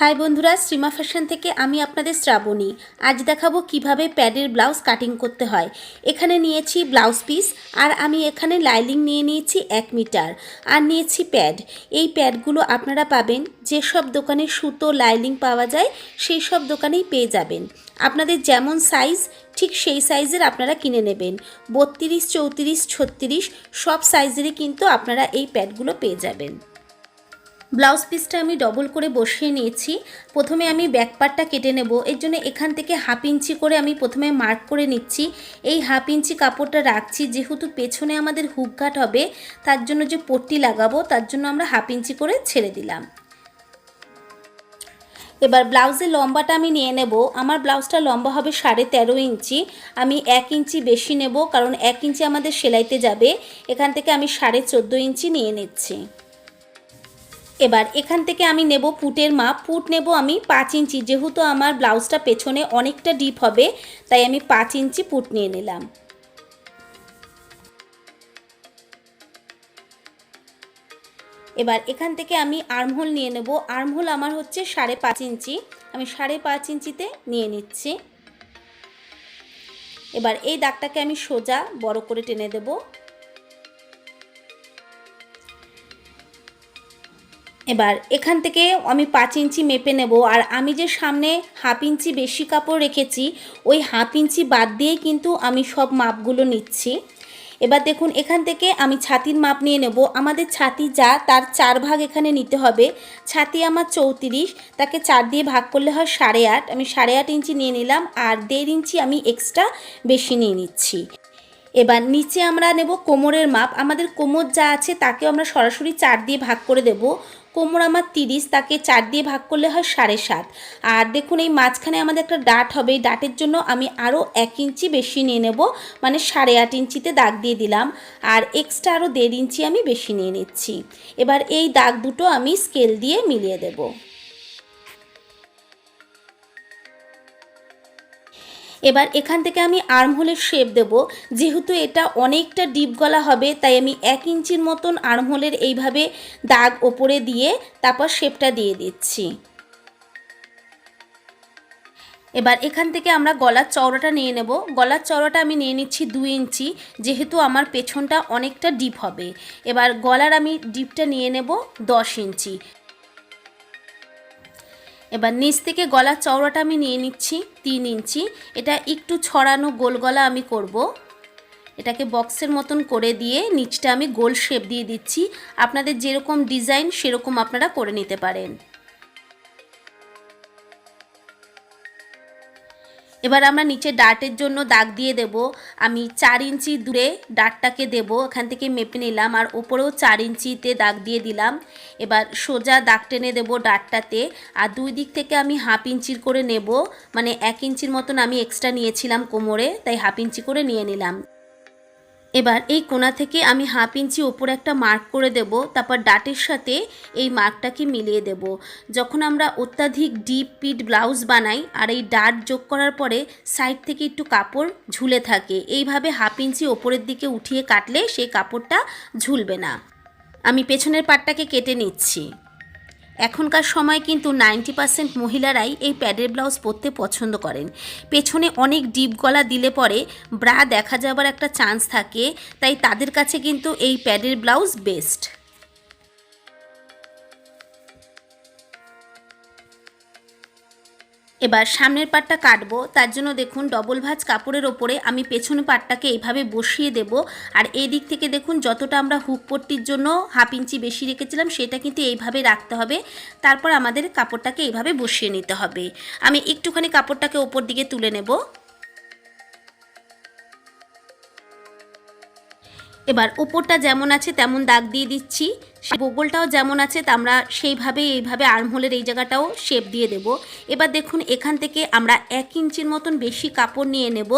High বন্ধুরা, Srima fashion থেকে আমি আপনাদের শ্রাবণী। আজ দেখাবো কীভাবে প্যাডের ব্লাউজ কাটিং করতে হয়। এখানে নিয়েছি ব্লাউজ পিস আর আমি এখানে লাইলিং নিয়ে নিয়েছি এক মিটার। আর নিয়েছি প্যাড। এই প্যাডগুলো আপনারা পাবেন, যেসব দোকানে সুতো লাইলিং পাওয়া যায় সেই সব দোকানেই পেয়ে যাবেন। আপনাদের যেমন সাইজ, ঠিক সেই সাইজের আপনারা কিনে নেবেন। বত্রিশ, চৌত্রিশ, ছত্রিশ, সব সাইজেরই কিন্তু আপনারা এই প্যাডগুলো পেয়ে যাবেন। ব্লাউজ পিসটা আমি ডবল করে বসিয়ে নিয়েছি। প্রথমে আমি ব্যাক পার্টটা কেটে নেব। এর জন্য এখান থেকে হাফ ইঞ্চি করে আমি প্রথমে মার্ক করে নিচ্ছি। এই হাফ ইঞ্চি কাপড়টা রাখছি। যেহেতু পেছনে আমাদের হুক ঘাট হবে, তার জন্য যে পট্টি লাগাবো, তার জন্য আমরা হাফ ইঞ্চি করে ছেড়ে দিলাম। এবার ব্লাউজের লম্বাটা আমি নিয়ে নেব। আমার ব্লাউজটা লম্বা হবে সাড়ে তেরো ইঞ্চি। আমি এক ইঞ্চি বেশি নেব, কারণ এক ইঞ্চি আমাদের সেলাইতে যাবে। এখান থেকে আমি সাড়ে চোদ্দ ইঞ্চি নিয়ে নিচ্ছি। এবার এখান থেকে আমি নেব পুটের মাপ। পুট নেব আমি পাঁচ ইঞ্চি। যেহেতু আমার ব্লাউজটা পেছনে অনেকটা ডিপ হবে, তাই আমি পাঁচ ইঞ্চি পুট নিয়ে নিলাম। এবার এখান থেকে আমি আর্মহোল নিয়ে নেব। আর্মহোল আমার হচ্ছে সাড়ে পাঁচ ইঞ্চি। আমি সাড়ে পাঁচ ইঞ্চিতে নিয়ে নিচ্ছি। এবার এই দাগটাকে আমি সোজা বড় করে টেনে দেবো। এবার এখান থেকে আমি পাঁচ ইঞ্চি মেপে নেব, আর আমি যে সামনে হাফ ইঞ্চি বেশি কাপড় রেখেছি, ওই হাফ ইঞ্চি বাদ দিয়ে কিন্তু আমি সব মাপগুলো নিচ্ছি। এবার দেখুন, এখান থেকে আমি ছাতির মাপ নিয়ে নেব। আমাদের ছাতি যা, তার চার ভাগ এখানে নিতে হবে। ছাতি আমার চৌত্রিশ, তাকে চার দিয়ে ভাগ করলে হয় সাড়ে আট। আমি সাড়ে আট ইঞ্চি নিয়ে নিলাম, আর দেড় ইঞ্চি আমি এক্সট্রা বেশি নিয়ে নিচ্ছি। এবার নিচে আমরা নেব কোমরের মাপ। আমাদের কোমর যা আছে তাকে আমরা সরাসরি চার দিয়ে ভাগ করে দেব। কোমর আমার তিরিশ, তাকে চার দিয়ে ভাগ করলে হয় সাড়ে সাত। আর দেখুন, এই মাঝখানে আমাদের একটা ডাট হবে। এই ডাটের জন্য আমি আরও এক ইঞ্চি বেশি নিয়ে নেব। মানে সাড়ে আট ইঞ্চিতে দাগ দিয়ে দিলাম। আর এক্সট্রা আরও দেড় ইঞ্চি আমি বেশি নিয়ে নিচ্ছি। এবার এই দাগ দুটো আমি স্কেল দিয়ে মিলিয়ে দেবো। এবার এখান থেকে আমি আর্মহোলের শেপ দেব। যেহেতু এটা অনেকটা ডিপ গলা হবে, তাই আমি এক ইঞ্চির মতন আর্মহোলের এইভাবে দাগ ওপরে দিয়ে তারপর শেপটা দিয়ে দিচ্ছি। এবার এখান থেকে আমরা গলার চওড়াটা নিয়ে নেব। গলার চওড়াটা আমি নিয়ে নিচ্ছি দু ইঞ্চি, যেহেতু আমার পেছনটা অনেকটা ডিপ হবে। এবার গলার আমি ডিপটা নিয়ে নেব দশ ইঞ্চি। এবার নিচ থেকে গলার চওড়াটা আমি নিয়ে নিচ্ছি তিন ইঞ্চি। এটা একটু ছড়ানো গোল গলা আমি করব। এটাকে বক্সের মতন করে দিয়ে নিচটা আমি গোল শেপ দিয়ে দিচ্ছি। আপনাদের যেরকম ডিজাইন, সেরকম আপনারা করে নিতে পারেন। এবার আমরা নিচে ডাটের জন্য দাগ দিয়ে দেব। আমি চার ইঞ্চি দূরে ডাটটাকে দেব। এখান থেকে মেপে নিলাম আর ওপরেও চার ইঞ্চিতে দাগ দিয়ে দিলাম। এবার সোজা দাগ টেনে দেবো ডাটটাতে। আর দুই দিক থেকে আমি হাফ ইঞ্চির করে নেব। মানে এক ইঞ্চির মতন আমি এক্সট্রা নিয়েছিলাম কোমরে, তাই হাফ ইঞ্চি করে নিয়ে নিলাম। এবার এই কোনা থেকে আমি হাফ ইঞ্চি ওপরে একটা মার্ক করে দেব, তারপর ডাটের সাথে এই মার্কটাকে মিলিয়ে দেব। যখন আমরা অত্যাধিক ডিপ পিট ব্লাউজ বানাই আর এই ডাট যোগ করার পরে সাইড থেকে একটু কাপড় ঝুলে থাকে, এইভাবে হাফ ইঞ্চি ওপরের দিকে উঠিয়ে কাটলে সেই কাপড়টা ঝুলবে না। আমি পেছনের পাটটাকে কেটে নিচ্ছি। এখনকার সময় কিন্তু নাইনটি পার্সেন্ট মহিলারাই এই প্যাডের ব্লাউজ পরতে পছন্দ করেন। পেছনে অনেক ডিপ গলা দিলে পরে ব্রা দেখা যাবার একটা চান্স থাকে, তাই তাদের কাছে কিন্তু এই প্যাডের ব্লাউজ বেস্ট। এবার সামনের পাটটা কাটবো, তার জন্য দেখুন ডবল ভাজ কাপড়ের ওপরে আমি পেছনের পাটটাকে এইভাবে বসিয়ে দেব। আর এই দিক থেকে দেখুন যতটা আমরা হুক পট্টির জন্য হাফ ইঞ্চি বেশি রেখেছিলাম, সেটা কিন্তু এইভাবে রাখতে হবে। তারপর আমাদের কাপড়টাকে এইভাবে বসিয়ে নিতে হবে। আমি একটুখানি কাপড়টাকে ওপর দিকে তুলে নেব। এবার ওপরটা যেমন আছে তেমন দাগ দিয়ে দিচ্ছি। বগলটাও যেমন আছে, তা আমরা সেইভাবে এইভাবে আর্মহোলের এই জায়গাটাও শেপ দিয়ে দেব। এবার দেখুন, এখান থেকে আমরা এক ইঞ্চির মতন বেশি কাপড় নিয়ে নেব।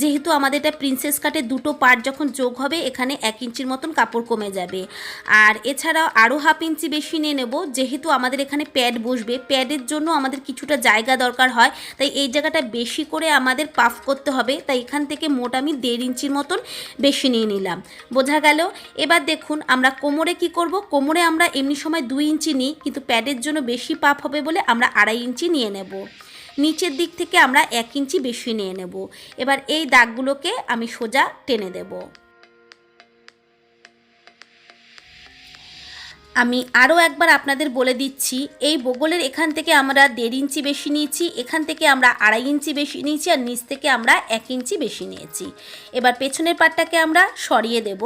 যেহেতু আমাদের এটা প্রিন্সেস কাটের দুটো পার্ট যখন যোগ হবে, এখানে এক ইঞ্চির মতন কাপড় কমে যাবে। আর এছাড়াও আরও হাফ ইঞ্চি বেশি নিয়ে নেব, যেহেতু আমাদের এখানে প্যাড বসবে। প্যাডের জন্য আমাদের কিছুটা জায়গা দরকার হয়, তাই এই জায়গাটা বেশি করে আমাদের পাফ করতে হবে। তাই এখান থেকে মোট আমি দেড় ইঞ্চির মতন বেশি নিয়ে নিলাম। বোঝা গেল? এবার দেখুন, আমরা কোমরে কি করব? কোমরে আমরা এমনি সময় দুই ইঞ্চি নিই, কিন্তু প্যাডের জন্য বেশি পাপ হবে বলে আমরা আড়াই ইঞ্চি নিয়ে নেব। নিচের দিক থেকে আমরা এক ইঞ্চি বেশি নিয়ে নেব। এবার এই দাগগুলোকে আমি সোজা টেনে দেবো। আমি আরও একবার আপনাদের বলে দিচ্ছি, এই বগলের এখান থেকে আমরা দেড় ইঞ্চি বেশি নিয়েছি, এখান থেকে আমরা আড়াই ইঞ্চি বেশি নিয়েছি আর নিচ থেকে আমরা এক ইঞ্চি বেশি নিয়েছি। এবার পেছনের পাটটাকে আমরা সরিয়ে দেব।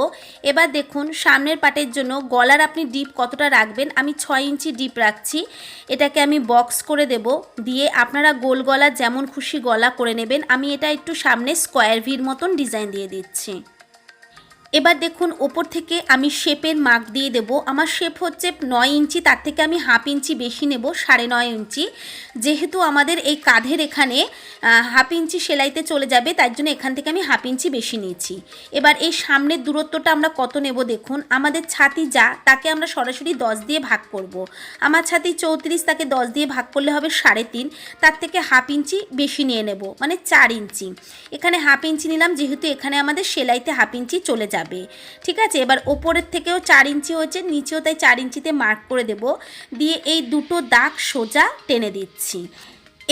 এবার দেখুন, সামনের পাটের জন্য গলার আপনি ডিপ কতটা রাখবেন, আমি ছয় ইঞ্চি ডিপ রাখছি। এটাকে আমি বক্স করে দেব, দিয়ে আপনারা গোল গলা যেমন খুশি গলা করে নেবেন, আমি এটা একটু সামনে স্কোয়ার ভির মতন ডিজাইন দিয়ে দিচ্ছি। এবার দেখুন ওপর থেকে আমি শেপের মার্ক দিয়ে দেব। আমার শেপ হচ্ছে নয় ইঞ্চি, তার থেকে আমি হাফ ইঞ্চি বেশি নেব, সাড়ে নয় ইঞ্চি। যেহেতু আমাদের এই কাঁধের এখানে হাফ ইঞ্চি সেলাইতে চলে যাবে, তার জন্য এখান থেকে আমি হাফ ইঞ্চি বেশি নিয়েছি। এবার এই সামনের দূরত্বটা আমরা কত নেব দেখুন। আমাদের ছাতি যা, তাকে আমরা সরাসরি দশ দিয়ে ভাগ করব। আমার ছাতি চৌত্রিশ, তাকে দশ দিয়ে ভাগ করলে হবে সাড়ে তিন। তার থেকে হাফ ইঞ্চি বেশি নিয়ে নেব মানে চার ইঞ্চি। এখানে হাফ ইঞ্চি নিলাম, যেহেতু এখানে আমাদের সেলাইতে হাফ ইঞ্চি চলে যাবে। যাবে। ঠিক আছে? এবার ওপরের থেকেও চার ইঞ্চি হয়েছে, নিচেও তাই চার ইঞ্চিতে মার্ক করে দেব। দিয়ে এই দুটো দাগ সোজা টেনে দিচ্ছি।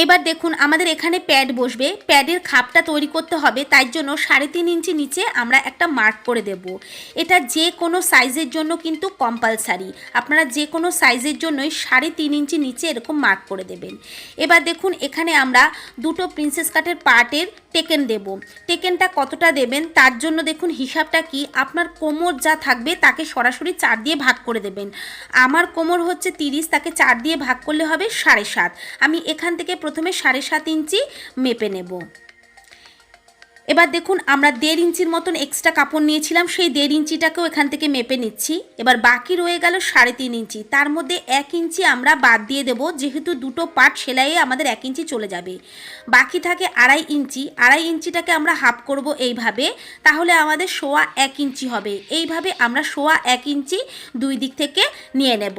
এবার দেখুন আমাদের এখানে প্যাড বসবে। প্যাডের খাপটা তৈরি করতে হবে, তাই জন্য সাড়ে তিন ইঞ্চি নিচে আমরা একটা মার্ক করে দেব। এটা যে কোনো সাইজের জন্য কিন্তু কম্পালসারি আপনারা যে কোনো সাইজের জন্যই সাড়ে তিন ইঞ্চি নিচে এরকম মার্ক করে দেবেন। এবার দেখুন এখানে আমরা দুটো প্রিন্সেস কাটের পার্টের টেকেন দেব। টেকেনটা কতটা দেবেন? তার জন্য দেখুন হিসাবটা কি? আপনার কোমর যা থাকবে তাকে সরাসরি চার দিয়ে ভাগ করে দেবেন। আমার কোমর হচ্ছে তিরিশ, তাকে চার দিয়ে ভাগ করলে হবে সাড়ে সাত। আমি এখান থেকে প্রথমে সাড়ে সাত ইঞ্চি মেপে নেব। এবার দেখুন, আমরা দেড় ইঞ্চির মতন এক্সট্রা কাপড় নিয়েছিলাম, সেই দেড় ইঞ্চিটাকেও এখান থেকে মেপে নিচ্ছি। এবার বাকি রয়ে গেল সাড়ে তিন ইঞ্চি। তার মধ্যে এক ইঞ্চি আমরা বাদ দিয়ে দেব, যেহেতু দুটো পার্ট সেলাইয়ে আমাদের এক ইঞ্চি চলে যাবে। বাকি থাকে আড়াই ইঞ্চি। আড়াই ইঞ্চিটাকে আমরা হাফ করব এইভাবে, তাহলে আমাদের সোয়া এক ইঞ্চি হবে। এইভাবে আমরা সোয়া এক ইঞ্চি দুই দিক থেকে নিয়ে নেব।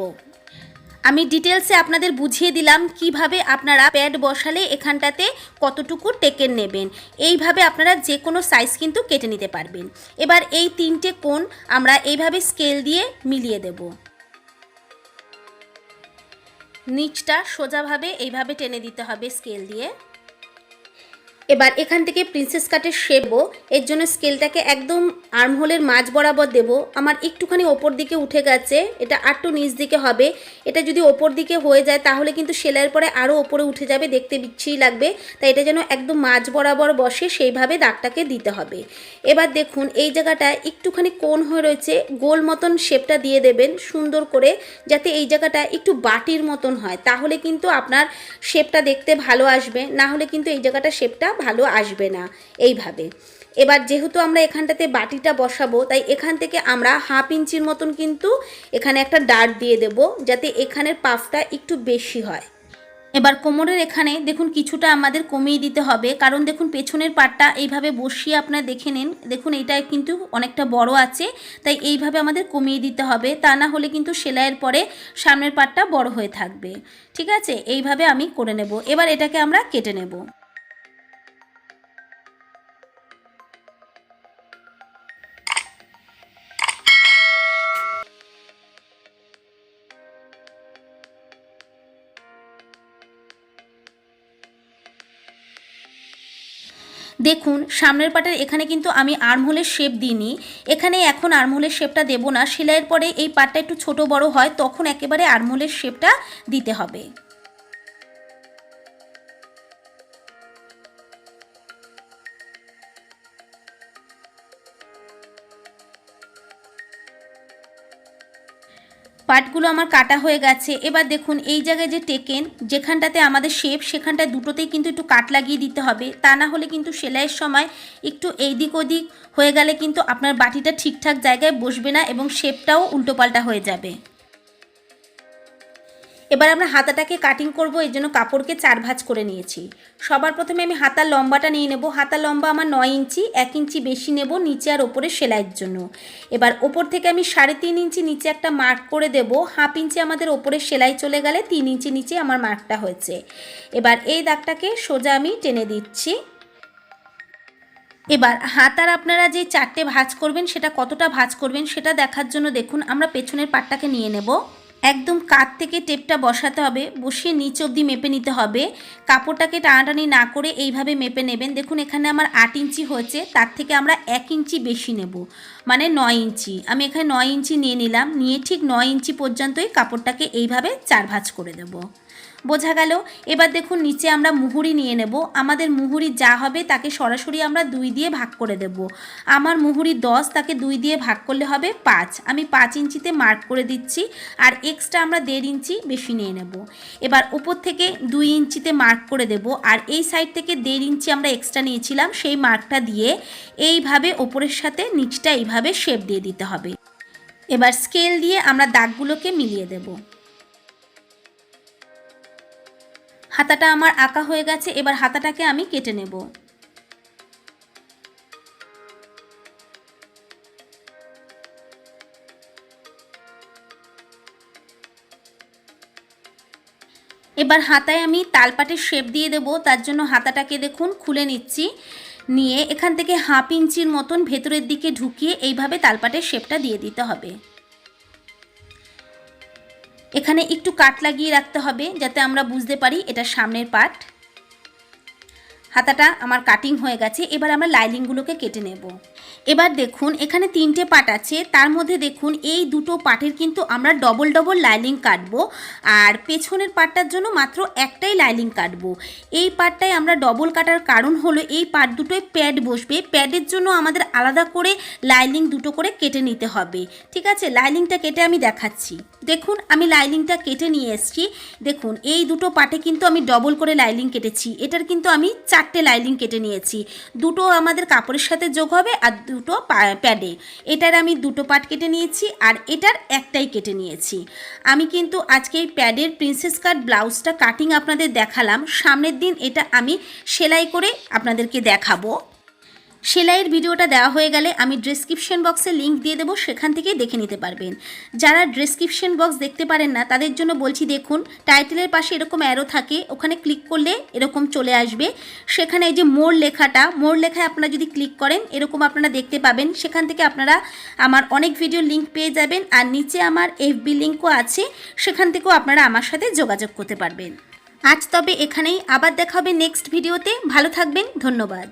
আমি ডিটেলসে আপনাদের বুঝিয়ে দিলাম কীভাবে আপনারা প্যাড বসালে এখানটাতে কতটুকু টেকেন নেবেন। এইভাবে আপনারা যে কোনো সাইজ কিন্তু কেটে নিতে পারবেন। এবার এই তিনটে কোণ আমরা এইভাবে স্কেল দিয়ে মিলিয়ে দেব। নিচটা সোজাভাবে এইভাবে টেনে দিতে হবে স্কেল দিয়ে। এবার এখান থেকে প্রিন্সেস কাটের শেপও এর জন্য স্কেলটাকে একদম আর্মহোলের মাঝ বরাবর দেব। আমার একটুখানি ওপর দিকে উঠে গেছে, এটা আটটু নিচ দিকে হবে। এটা যদি ওপর দিকে হয়ে যায়, তাহলে কিন্তু সেলাইয়ের পরে আরও ওপরে উঠে যাবে, দেখতে বিচ্ছিরি লাগবে। তাই এটা যেন একদম মাঝ বরাবর বসে, সেইভাবে দাগটাকে দিতে হবে। এবার দেখুন, এই জায়গাটা একটুখানি কোণ হয়ে রয়েছে, গোল মতন শেপটা দিয়ে দেবেন সুন্দর করে, যাতে এই জায়গাটা একটু বাটির মতন হয়। তাহলে কিন্তু আপনার শেপটা দেখতে ভালো আসবে, না হলে কিন্তু এই জায়গাটা শেপটা ভালো আসবে না, এইভাবে। এবার যেহেতু আমরা এখানটাতে বাটিটা বসাবো, তাই এখান থেকে আমরা হাফ ইঞ্চির মতন কিন্তু এখানে একটা ডাট দিয়ে দেব, যাতে এখানের পাফটা একটু বেশি হয়। এবার কোমরের এখানে দেখুন কিছুটা আমাদের কমিয়ে দিতে হবে, কারণ দেখুন পেছনের পাটটা এইভাবে বসিয়ে আপনারা দেখে নিন। দেখুন এটা কিন্তু অনেকটা বড় আছে, তাই এইভাবে আমাদের কমিয়ে দিতে হবে, তা না হলে কিন্তু সেলাইয়ের পরে সামনের পাটটা বড় হয়ে থাকবে। ঠিক আছে? এইভাবে আমি করে নেব। এবার এটাকে আমরা কেটে নেব। দেখুন, সামনের পাটের এখানে কিন্তু আমি আর্মহোলের শেপ দিইনি। এখানে এখন আর্মহোলের শেপটা দেব না। সেলাইয়ের পরে এই পাটটা একটু ছোট বড় হয়, তখন একেবারে আর্মহোলের শেপটা দিতে হবে। পার্টগুলো আমার কাটা হয়ে গেছে। এবার দেখুন, এই জায়গায় যে টেকেন, যেখানটাতে আমাদের শেপ সেখানটায় দুটোতেই কিন্তু একটু কাট লাগিয়ে দিতে হবে। তা না হলে কিন্তু সেলাইয়ের সময় একটু এইদিক ওদিক হয়ে গেলে কিন্তু আপনার বাটিটা ঠিকঠাক জায়গায় বসবে না এবং শেপটাও উল্টোপাল্টা হয়ে যাবে। এবার আমরা হাতাটাকে কাটিং করব, এর জন্য কাপড়কে চার ভাঁজ করে নিয়েছি। সবার প্রথমে আমি হাতার লম্বাটা নিয়ে নেব। হাতার লম্বা আমার নয় ইঞ্চি, এক ইঞ্চি বেশি নেব নিচে আর ওপরে সেলাইয়ের জন্য। এবার ওপর থেকে আমি সাড়ে তিন ইঞ্চি নিচে একটা মার্ক করে দেব। হাফ ইঞ্চি আমাদের ওপরে সেলাই চলে গেলে তিন ইঞ্চি নিচে আমার মার্কটা হয়েছে। এবার এই দাগটাকে সোজা আমি টেনে দিচ্ছি। এবার হাতার আপনারা যে চারটে ভাঁজ করবেন, সেটা কতটা ভাঁজ করবেন, সেটা দেখার জন্য দেখুন। আমরা পেছনের পাটটাকে নিয়ে নেব। একদম কাত থেকে টেপটা বসাতে হবে, বসিয়ে নিচ অবধি মেপে নিতে হবে। কাপড়টাকে টানাটানি না করে এইভাবে মেপে নেবেন। দেখুন, এখানে আমার আট ইঞ্চি হয়েছে, তার থেকে আমরা এক ইঞ্চি বেশি নেব। মানে নয় ইঞ্চি। আমি এখানে নয় ইঞ্চি নিয়ে নিলাম, নিয়ে ঠিক নয় ইঞ্চি পর্যন্তই কাপড়টাকে এইভাবে চার ভাঁজ করে দেবো। বোঝা গেল। এবার দেখুন, নিচে আমরা মুহুরি নিয়ে নেব। আমাদের মুহুরি যা হবে তাকে সরাসরি আমরা দুই দিয়ে ভাগ করে দেব। আমার মুহুরি দশ, তাকে দুই দিয়ে ভাগ করলে হবে পাঁচ। আমি পাঁচ ইঞ্চিতে মার্ক করে দিচ্ছি আর এক্সট্রা আমরা দেড় ইঞ্চি বেশি নিয়ে নেব। এবার উপর থেকে দুই ইঞ্চিতে মার্ক করে দেব আর এই সাইড থেকে দেড় ইঞ্চি আমরা এক্সট্রা নিয়েছিলাম, সেই মার্কটা দিয়ে এইভাবে ওপরের সাথে নিচটা এইভাবে শেপ দিয়ে দিতে হবে। এবার স্কেল দিয়ে আমরা দাগগুলোকে মিলিয়ে দেবো। হাতাটা আমার আঁকা হয়ে গেছে, এবার হাতাটাকে আমি কেটে নেব। এবার হাতায় আমি তালপাটের শেপ দিয়ে দেব, তার জন্য হাতাটাকে দেখুন খুলে নিচ্ছি। নিয়ে এখান থেকে হাফ ইঞ্চির মতন ভেতরের দিকে ঢুকিয়ে এইভাবে তালপাটের শেপটা দিয়ে দিতে হবে। এখানে একটু কাট লাগিয়ে রাখতে হবে যাতে আমরা বুঝতে পারি এটা সামনের পার্ট হাতাটা আমার কাটিং হয়ে গেছে, এবার আমরা লাইলিংগুলোকে কেটে নেব। এবার দেখুন, এখানে তিনটে পাট আছে। তার মধ্যে দেখুন, এই দুটো পাটের কিন্তু আমরা ডবল ডবল লাইলিং কাটবো। আর পেছনের পাটটার জন্য মাত্র একটাই লাইলিং কাটবো। এই পাটটাই আমরা ডবল কাটার কারণ হলো, এই পাট দুটোয় প্যাড বসবে। প্যাডের জন্য আমাদের আলাদা করে লাইলিং দুটো করে কেটে নিতে হবে। ঠিক আছে? লাইলিংটা কেটে আমি দেখাচ্ছি। দেখুন, আমি লাইলিংটা কেটে নিয়ে এসেছি। দেখুন, এই দুটো পাটে কিন্তু আমি ডবল করে লাইলিং কেটেছি। এটার কিন্তু আমি চারটে লাইলিং কেটে নিয়েছি। দুটো আমাদের কাপড়ের সাথে যোগ হবে আর দুটো প্যাডে এটার আমি দুটো পাট কেটে নিয়েছি আর এটার একটাই কেটে নিয়েছি। আমি কিন্তু আজকে এই প্যাডের প্রিন্সেস কাট ব্লাউজটা কাটিং আপনাদের দেখালাম। সামনের দিন এটা আমি সেলাই করে আপনাদেরকে দেখাবো। সেলাইয়ের ভিডিওটা দেওয়া হয়ে গেলে আমি ডেসক্রিপশন বক্সে লিঙ্ক দিয়ে দেবো, সেখান থেকেই দেখে নিতে পারবেন। যারা ডেসক্রিপশন বক্স দেখতে পারেন না, তাদের জন্য বলছি দেখুন টাইটেলের পাশে এরকম অ্যারো থাকে, ওখানে ক্লিক করলে এরকম চলে আসবে। সেখানে এই যে মোর লেখাটা মোর লেখায় আপনারা যদি ক্লিক করেন, এরকম আপনারা দেখতে পাবেন। সেখান থেকে আপনারা আমার অনেক ভিডিও লিঙ্ক পেয়ে যাবেন, আর নিচে আমার এফবি লিঙ্কও আছে, সেখান থেকেও আপনারা আমার সাথে যোগাযোগ করতে পারবেন। আজ তবে এখানেই, আবার দেখা হবে নেক্সট ভিডিওতে ভালো থাকবেন, ধন্যবাদ।